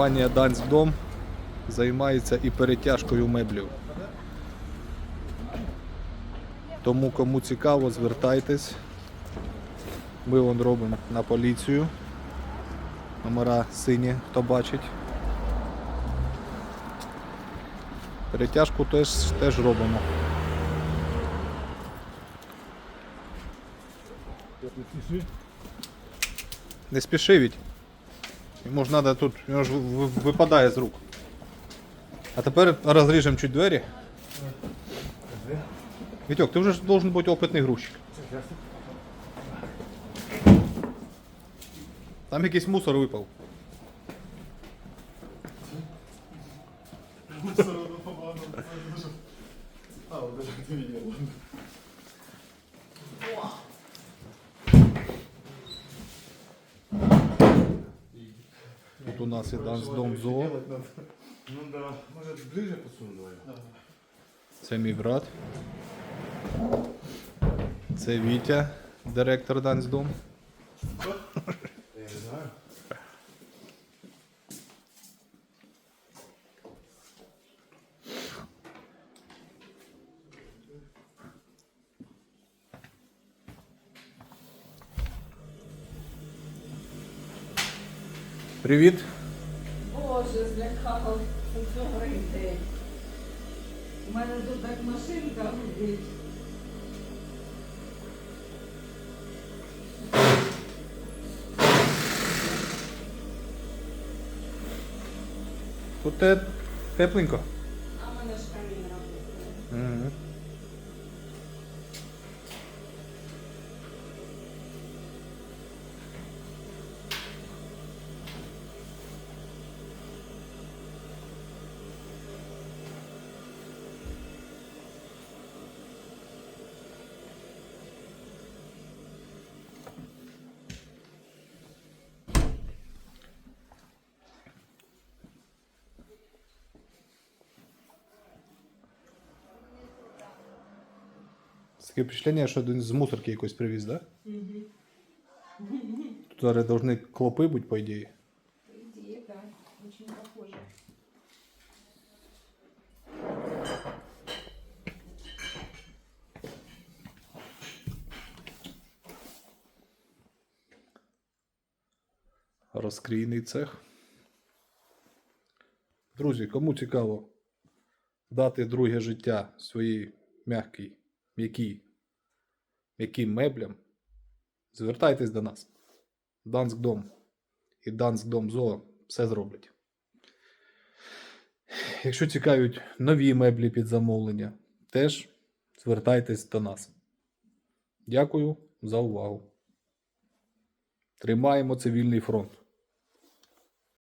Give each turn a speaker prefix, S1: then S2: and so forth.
S1: Компанія Данськдом займається і перетяжкою меблів. Тому кому цікаво, звертайтесь. Ми вон робимо на поліцію. Номера сині, хто бачить. Перетяжку теж, теж робимо. Не спіши Віть. Йому ж треба тут, йому ж ви- ви- випадає з рук. А тепер розріжемо чуть двері. Вітьок, ти вже ж должен бути опитний грузчик. Там якийсь мусор випав.
S2: А, вот даже ты видел.
S1: Тут у нас і Дом Зоо.
S2: Делать надо. Ну да. може ближе посуну?
S1: Це мій брат. Це Вітя, директор Данськдом. Привіт.
S3: Боже, злякав. Добрий день. У мене тут так машинка гудить.
S1: Тут те тепленько.
S3: А в мене ж камін робить.
S1: Угу. Таке впечатлення, що один з мусорки якось привіз, да? Тут зараз повинні клопи бути, по ідеї.
S3: По ідеї, так. Очень похоже.
S1: Розкрійний цех. Друзі, кому цікаво дати друге життя своїй м'якій, м'якій, м'яким меблям, звертайтесь до нас. Данськдом і Данськдом Зоо все зроблять. Якщо цікавлять нові меблі під замовлення, теж звертайтесь до нас. Дякую за увагу. Тримаємо цивільний фронт.